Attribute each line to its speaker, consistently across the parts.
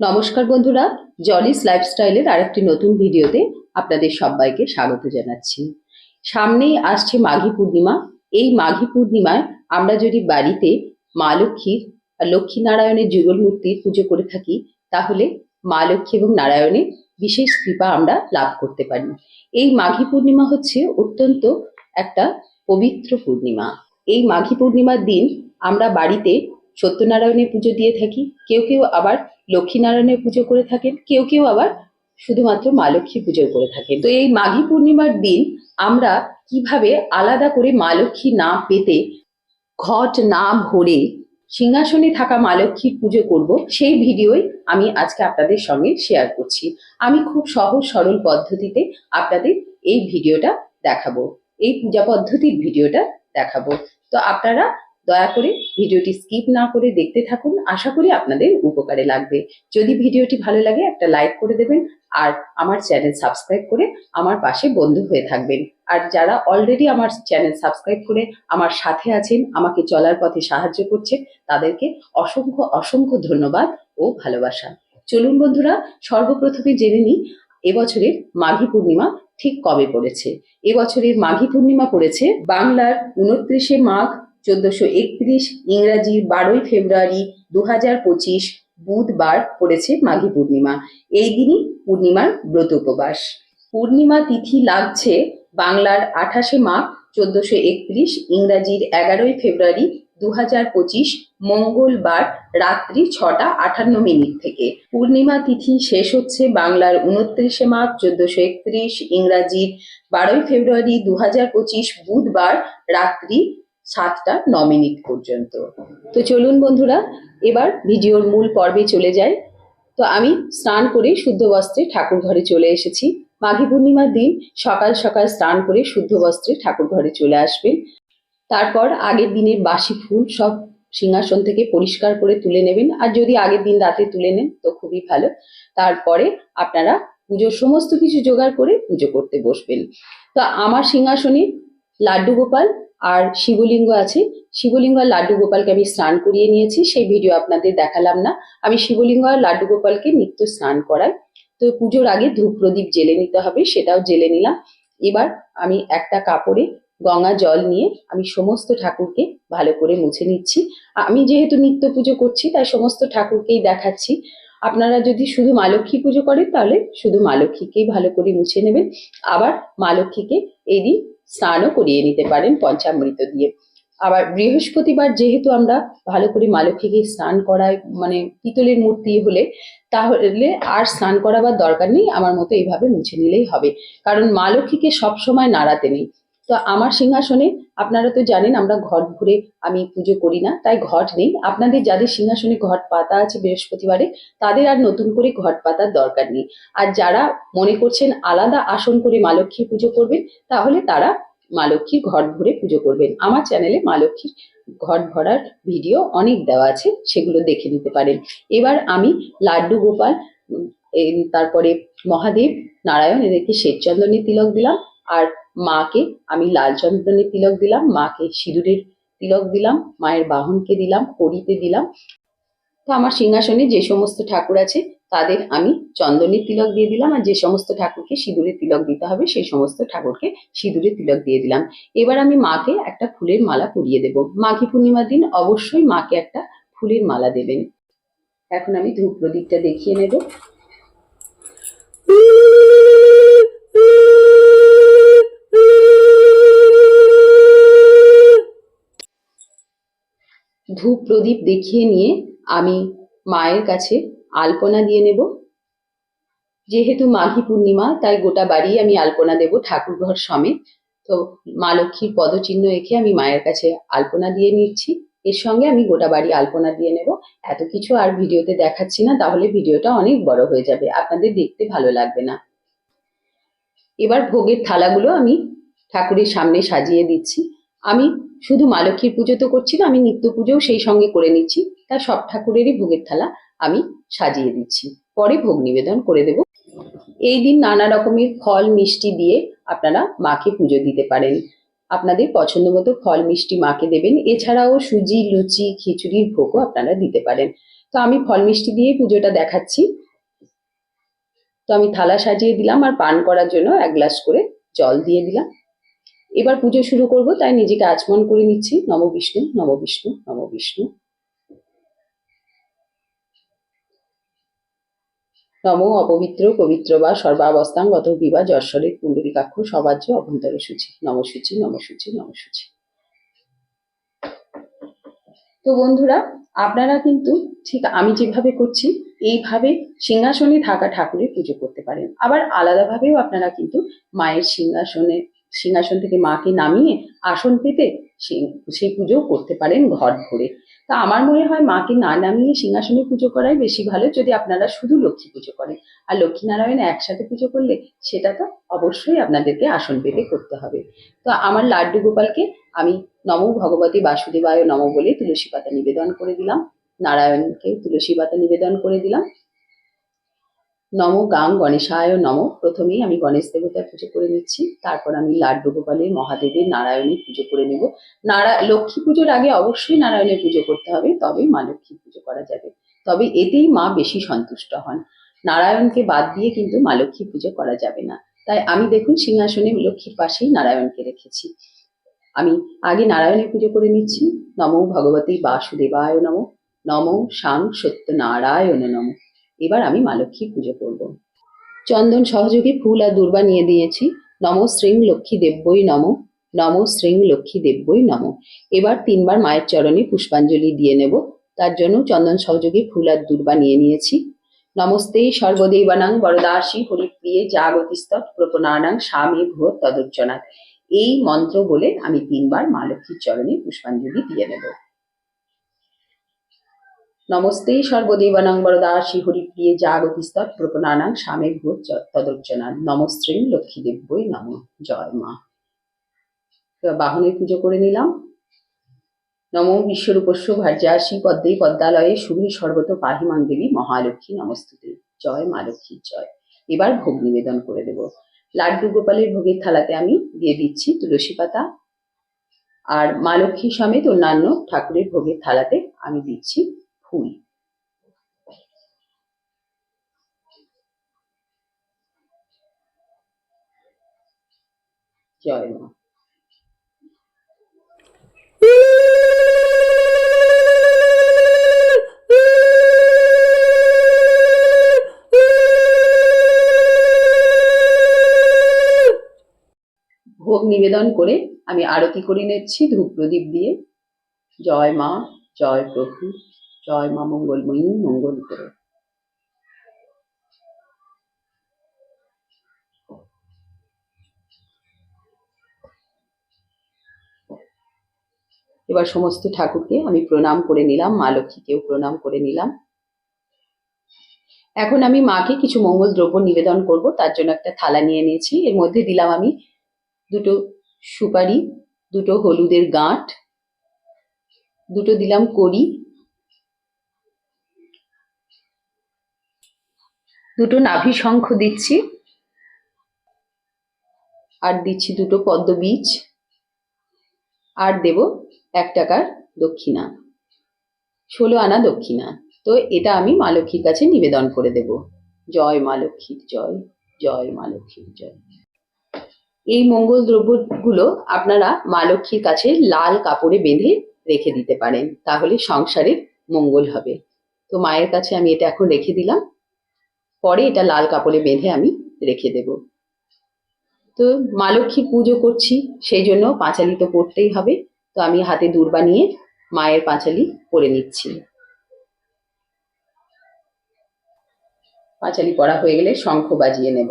Speaker 1: নমস্কার বন্ধুরা জলিস লাইফস্টাইলের আরেকটি নতুন ভিডিওতে আপনাদের সবাইকে স্বাগত জানাচ্ছি। সামনেই আসছে মাঘী পূর্ণিমা। এই মাঘী পূর্ণিমায় আমরা যদি বাড়িতে মা লক্ষ্মীর আর লক্ষ্মী নারায়ণের যুগল মূর্তির পুজো করে থাকি, তাহলে মা লক্ষ্মী এবং নারায়ণের বিশেষ কৃপা আমরা লাভ করতে পারি। এই মাঘী পূর্ণিমা হচ্ছে অত্যন্ত একটা পবিত্র পূর্ণিমা। এই মাঘী পূর্ণিমার দিন আমরা বাড়িতে সত্যনারায়ণের পুজো দিয়ে থাকি। কেউ কেউ আবার লক্ষ্মীনারায়ণের পুজো করে থাকেন। কেউ কেউ আবার শুধুমাত্র মা লক্ষ্মী পুজো করে থাকেন। তো এই মাঘী পূর্ণিমার দিন আমরা কীভাবে আলাদা করে মা লক্ষ্মী না পেতে ঘট না ভরে সিংহাসনে থাকা মা লক্ষ্মীর পুজো করব, সেই ভিডিওই আমি আজকে আপনাদের সঙ্গে শেয়ার করছি। আমি খুব সহজ সরল পদ্ধতিতে আপনাদের এই ভিডিওটা দেখাবো। এই পূজা পদ্ধতির ভিডিওটা দেখাবো। তো আপনারা দয়া করে ভিডিওটি স্কিপ না করে দেখতে থাকুন। আশা করি আপনাদের উপকারে লাগবে। যদি ভিডিওটি ভালো লাগে, একটা লাইক করে দেবেন আর আমার চ্যানেল সাবস্ক্রাইব করে আমার পাশে বন্ধু হয়ে থাকবেন। আর যারা অলরেডি আমার চ্যানেল সাবস্ক্রাইব করে আমার সাথে আছেন, আমাকে চলার পথে সাহায্য করছে, তাদেরকে অসংখ্য অসংখ্য ধন্যবাদ ও ভালোবাসা। চলুন বন্ধুরা, সর্বপ্রথমে জেনে নিই, এবছরের মাঘী পূর্ণিমা ঠিক কবে পড়েছে? এবছরের মাঘী পূর্ণিমা পড়েছে বাংলার উনত্রিশে মাঘ চোদ্দশো একত্রিশ ইংরাজির বারোই ফেব্রুয়ারি দু হাজার পঁচিশ বুধবার পড়েছে মাঘী পূর্ণিমা। এই দিনই পূর্ণিমার ব্রত উপবাস। পূর্ণিমা তিথি লাগছে বাংলার আঠাশে মাঘ চোদ্দশো একত্রিশ ইংরাজির এগারোই ফেব্রুয়ারি দু হাজার পঁচিশ মঙ্গলবার রাত্রি ছটা আটান্ন মিনিট থেকে। পূর্ণিমা তিথি শেষ হচ্ছে বাংলার উনত্রিশে মাঘ চোদ্দশো একত্রিশ ইংরাজির বারোই ফেব্রুয়ারি দু হাজার পঁচিশ বুধবার রাত্রি সাতটা ন মিনিট পর্যন্ত। তো চলুন বন্ধুরা, এবার ভিডিওর মূল পর্বে চলে যাই। তো আমি স্নান করে শুদ্ধ বস্ত্রে ঠাকুর ঘরে চলে এসেছি। মাঘী পূর্ণিমার দিন সকাল সকাল স্নান করে শুদ্ধ বস্ত্রে ঠাকুর ঘরে চলে আসবেন তারপর আগের দিনের বাসি ফুল সব সিংহাসন থেকে পরিষ্কার করে তুলে নেবেন। আর যদি আগের দিন রাতে তুলে নেন, তো খুবই ভালো। তারপরে আপনারা পুজোর সমস্ত কিছু জোগাড় করে পুজো করতে বসবেন। তো আমার সিংহাসনে লাড্ডু গোপাল আর শিবলিঙ্গ আছে। শিবলিঙ্গ আর লাড্ডু গোপালকে আমি স্নান করিয়ে নিয়েছি, সেই ভিডিও আপনাদের দেখালাম না। আমি শিবলিঙ্গ আর লাড্ডু গোপালকে নিত্য স্নান করাই। তো পুজোর আগে ধূপ প্রদীপ জেলে নিতে হবে, সেটাও জেলে নিলাম। এবার আমি একটা কাপড়ে গঙ্গা জল নিয়ে আমি সমস্ত ঠাকুরকে ভালো করে মুছে নিচ্ছি। আমি যেহেতু নিত্য পুজো করছি, তাই সমস্ত ঠাকুরকেই দেখাচ্ছি। আপনারা যদি শুধু মা লক্ষ্মী পুজো করেন, তাহলে শুধু মা লক্ষ্মীকেই ভালো করে মুছে নেবেন। আবার মা লক্ষ্মীকে এই দিন স্নানও করিয়ে নিতে পারেন পঞ্চামৃত দিয়ে। আবার বৃহস্পতিবার যেহেতু আমরা ভালো করে মা লক্ষ্মীকে স্নান করায় মানে পিতলের মূর্তি হলে, তাহলে আর স্নান করাবার দরকার নেই। আমার মতো এইভাবে মুছে নিলেই হবে। কারণ মা লক্ষ্মীকে সবসময় নাড়াতে নেই। তো আমার সিংহাসনে, আপনারা তো জানেন আমরা ঘট ঘুরে আমি পুজো করি না, তাই ঘট নেই। আপনাদের যাদের সিংহাসনে ঘট পাতা আছে বৃহস্পতিবারে, তাদের আর নতুন করে ঘট পাতার দরকার নেই। আর যারা মনে করছেন আলাদা আসন করে মা লক্ষ্মীর পুজো করবেন, তাহলে তারা মা লক্ষ্মীর ঘট ভরে পুজো করবেন। আমার চ্যানেলে মা লক্ষ্মীর ঘট ভরার ভিডিও অনেক দেওয়া আছে, সেগুলো দেখে নিতে পারেন। এবার আমি লাড্ডু গোপাল তারপরে মহাদেব, নারায়ণ, এদেরকে শ্বেত চন্দনের তিলক দিলাম। আর মাকে আমি লাল চন্দনের তিলক দিলাম, মাকে সিঁদুরের তিলক দিলাম, মায়ের বাহনকে দিলাম কড়িতে দিলাম। তো আমার সিংহাসনে যে সমস্ত ঠাকুর আছে, তাদের আমি চন্দনের তিলক দিয়ে দিলাম আর যে সমস্ত ঠাকুরকে সিঁদুরের তিলক দিতে হবে, সেই সমস্ত ঠাকুরকে সিঁদুরের তিলক দিয়ে দিলাম। এবার আমি মাকে একটা ফুলের মালা পরিয়ে দেব। মাঘী পূর্ণিমার দিন অবশ্যই মাকে একটা ফুলের মালা দেবেন। এখন আমি ধূপ প্রদীপটা দেখিয়ে নেব। ধূপ প্রদীপ দেখিয়ে নিয়ে আমি মায়ের কাছে আলপনা দিয়ে নেব। যেহেতু মাঘী পূর্ণিমা, তাই গোটা বাড়ি আমি আলপনা দেব ঠাকুরঘর সমেত। তো মা লক্ষ্মীর পদচিহ্ন রেখে আমি মায়ের কাছে আলপনা দিয়ে নিচ্ছি। এর সঙ্গে আমি গোটা বাড়ি আলপনা দিয়ে নেব। এত কিছু আর ভিডিওতে দেখাচ্ছি না, তাহলে ভিডিওটা অনেক বড় হয়ে যাবে। আপনাদের দেখতে ভালো লাগবে না। এবার ভোগের থালাগুলো আমি ঠাকুরের সামনে সাজিয়ে দিচ্ছি। আমি শুধু মা লক্ষ্মীর পুজো তো করছি না, আমি নিত্য পুজোও সেই সঙ্গে করে নিচ্ছি। তাই সব ঠাকুরেরই ভোগের থালা আমি সাজিয়ে দিচ্ছি। পরে ভোগ নিবেদন করে দেব। এই দিন নানা রকমের ফল, মিষ্টি দিয়ে আপনারা মাকে পুজো দিতে পারেন। আপনাদের পছন্দ মতো ফল, মিষ্টি মাকে দেবেন। এছাড়াও সুজি, লুচি, খিচুড়ির ভোগও আপনারা দিতে পারেন। তো আমি ফল, মিষ্টি দিয়ে পুজোটা দেখাচ্ছি। তো আমি থালা সাজিয়ে দিলাম আর পান করার জন্য এক গ্লাস করে জল দিয়ে দিলাম। এবার পুজো শুরু করব, তাই নিজেকে আচমন করে নিচ্ছি। নম বিষ্ণু নম বিষ্ণু নম বিষ্ণু। নম অপবিত্র, পবিত্র বা সর্বাবস্থান গত বিবা যশ্বরের কুণ্ডলিকাক্ষ সবাজ্য অভ্যন্তর সূচি। নমসূচি নমসূচি নমসূচি তো বন্ধুরা, আপনারা কিন্তু ঠিক আমি যেভাবে করছি, এইভাবে সিংহাসনে থাকা ঠাকুরের পুজো করতে পারেন। আবার আলাদাভাবেও আপনারা কিন্তু মায়ের সিংহাসনে সিংহাসন থেকে মাকে নামিয়ে আসন পেতে সেই পুজো করতে পারেন ঘর ভরে। তা আমার মনে হয় মাকে না নামিয়ে সিংহাসনে পুজো করাই বেশি ভালো, যদি আপনারা শুধু লক্ষ্মী পুজো করেন। আর লক্ষ্মীনারায়ণ একসাথে পুজো করলে সেটা তো অবশ্যই আপনাদেরকে আসন পেতে করতে হবে। তো আমার লাড্ডু গোপালকে আমি নম ভগবতী বাসুদেবায় নম বলে তুলসী পাতা নিবেদন করে দিলাম। নারায়ণকে তুলসী পাতা নিবেদন করে দিলাম। নম গাং গণেশায় নম। প্রথমেই আমি গণেশ দেবতার পুজো করে নিচ্ছি। তারপর আমি লাড্ডু গোপালের মহাদেবের নারায়ণের পুজো করে নেব। নারা, লক্ষ্মী পুজোর আগে অবশ্যই নারায়ণের পুজো করতে হবে, তবে মা লক্ষ্মী পুজো করা যাবে। তবে এতেই মা বেশি সন্তুষ্ট হন। নারায়ণকে বাদ দিয়ে কিন্তু মা লক্ষ্মী পুজো করা যাবে না। তাই আমি দেখুন সিংহাসনে লক্ষ্মীর পাশেই নারায়ণকে রেখেছি। আমি আগে নারায়ণের পুজো করে নিচ্ছি। নম ভগবতী বাসুদেবায় নম। নম সাং সত্য নারায়ণ নম। এবার আমি মা লক্ষ্মীর পুজো করব। চন্দন সহযোগী ফুল আর দুর্বা নিয়ে দিয়েছি। নম শ্রীং লক্ষ্মী দেব্যই নম। নম শ্রীং লক্ষ্মী দেব্যই নম। এবার তিনবার মায়ের চরণে পুষ্পাঞ্জলি দিয়ে নেব। তার জন্য চন্দন সহযোগী ফুল আর দুর্বা নিয়ে নিয়েছি। নমস্তে সর্বদেবানাং বরদাসী হরিপ্রিয়ে জাগতিস্তৎ প্রপনানাং স্বামী ভূয় তদর্চনাথ এই মন্ত্র বলে আমি তিনবার মা লক্ষ্মীর চরণে পুষ্পাঞ্জলি দিয়ে নেব। নমস্তে সর্বদেবানাং বরদাসী হরিপ্রিয়ে জাগতিস্তৎ প্রপনানাং স্বামী ভূত তদর্চনা নমস্ত্রীং লক্ষ্মী দেব্যই নম। জয় মা। বাহনের পুজো করে নিলাম। নম বিশ্বরূপস্য ভার্যাসী পদ্মে পদ্মালয়ে শুভে সর্বত পাহিমাং দেবী মহালক্ষ্মী নমস্তুতে। জয় মা লক্ষ্মীর জয়। এবার ভোগ নিবেদন করে দেব। লাড্ডু গোপালের ভোগের থালাতে আমি দিয়ে দিচ্ছি তুলসী পাতা। আর মা লক্ষ্মী সমেত অন্যান্য ঠাকুরের ভোগের থালাতে আমি দিচ্ছি ফুল জয় মা। ভোগ নিবেদন করে আমি আরতি করে নিচ্ছি ধূপ প্রদীপ দিয়ে। জয় মা, জয় প্রভু। জয় মা মঙ্গলময়ী, মঙ্গল করো। এবার সমস্ত ঠাকুরকে আমি প্রণাম করে নিলাম, মা লক্ষ্মীকেও প্রণাম করে নিলাম। এখন আমি মাকে কিছু মঙ্গল দ্রব্য নিবেদন করব, তার জন্য একটা থালা নিয়ে নিয়েছি। এর মধ্যে দিলাম আমি দুটো সুপারি, দুটো হলুদের গাঁট, দুটো দিলাম কড়ি দুটো নাভি শঙ্খ দিচ্ছি। আর দিচ্ছি দুটো পদ্ম বীজ। আর দেব এক টাকার দক্ষিণা। ষোলো আনা দক্ষিণা। তো এটা আমি মা লক্ষ্মীর কাছে নিবেদন করে দেব। জয় মা লক্ষ্মীর জয় জয় মা লক্ষ্মীর জয়। এই মঙ্গল দ্রব্যগুলো আপনারা মা লক্ষ্মীর কাছে লাল কাপড়ে বেঁধে রেখে দিতে পারেন। তাহলে সংসারে মঙ্গল হবে। তো মায়ের কাছে আমি এটা এখন রেখে দিলাম। পরে এটা লাল কাপড়ে বেঁধে আমি রেখে দেব। তো মা লক্ষ্মী পুজো করছি, সেই জন্য পাঁচালি তো পড়তেই হবে। তো আমি হাতে দূর্বা নিয়ে মায়ের পাঁচালি পরে নিচ্ছি। পাঁচালি পড়া হয়ে গেলে শঙ্খ বাজিয়ে নেব।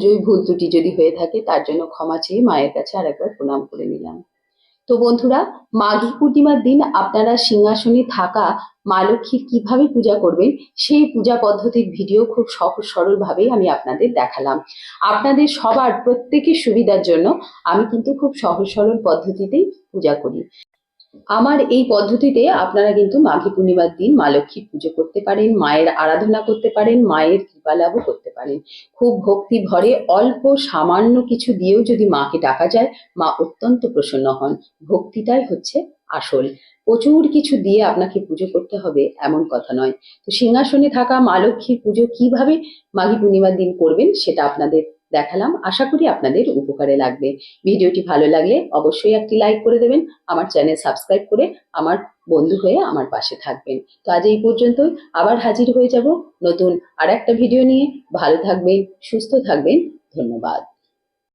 Speaker 1: পুজোয় ভুল ত্রুটি যদি হয়ে থাকে, তার জন্য ক্ষমা চেয়ে মায়ের কাছে আরেকবার প্রণাম করে নিলাম। তো বন্ধুরা, মাঘী পূর্ণিমার দিন আপনারা সিংহাসনে থাকা মা লক্ষ্মীর কীভাবে পূজা করবেন, সেই পূজা পদ্ধতির ভিডিও খুব সহজ সরল ভাবেই আমি আপনাদের দেখালাম। আপনাদের সবার প্রত্যেকের সুবিধার জন্য আমি কিন্তু খুব সহজ সরল পদ্ধতিতেই পূজা করি। আমার এই পদ্ধতিতে আপনারা কিন্তু মাঘী পূর্ণিমার দিন মা লক্ষ্মীর পুজো করতে পারেন, মায়ের আরাধনা করতে পারেন, মায়ের কৃপা লাভও করতে পারেন। খুব ভক্তি ভরে অল্প সামান্য কিছু দিয়েও যদি মাকে ডাকা যায়, মা অত্যন্ত প্রসন্ন হন। ভক্তিটাই হচ্ছে আসল। প্রচুর কিছু দিয়ে আপনাকে পুজো করতে হবে এমন কথা নয়। তো সিংহাসনে থাকা মা লক্ষ্মীর পুজো কীভাবে মাঘী পূর্ণিমার দিন করবেন, সেটা আপনাদের দেখালাম। আশা করি আপনাদের উপকারে লাগবে। ভিডিওটি ভালো লাগলে অবশ্যই একটি লাইক করে দেবেন, আমার চ্যানেল সাবস্ক্রাইব করে আমার বন্ধু হয়ে আমার পাশে থাকবেন। তো আজ এই পর্যন্তই, আবার হাজির হয়ে যাব নতুন আর একটা ভিডিও নিয়ে। ভালো থাকবেন, সুস্থ থাকবেন, ধন্যবাদ।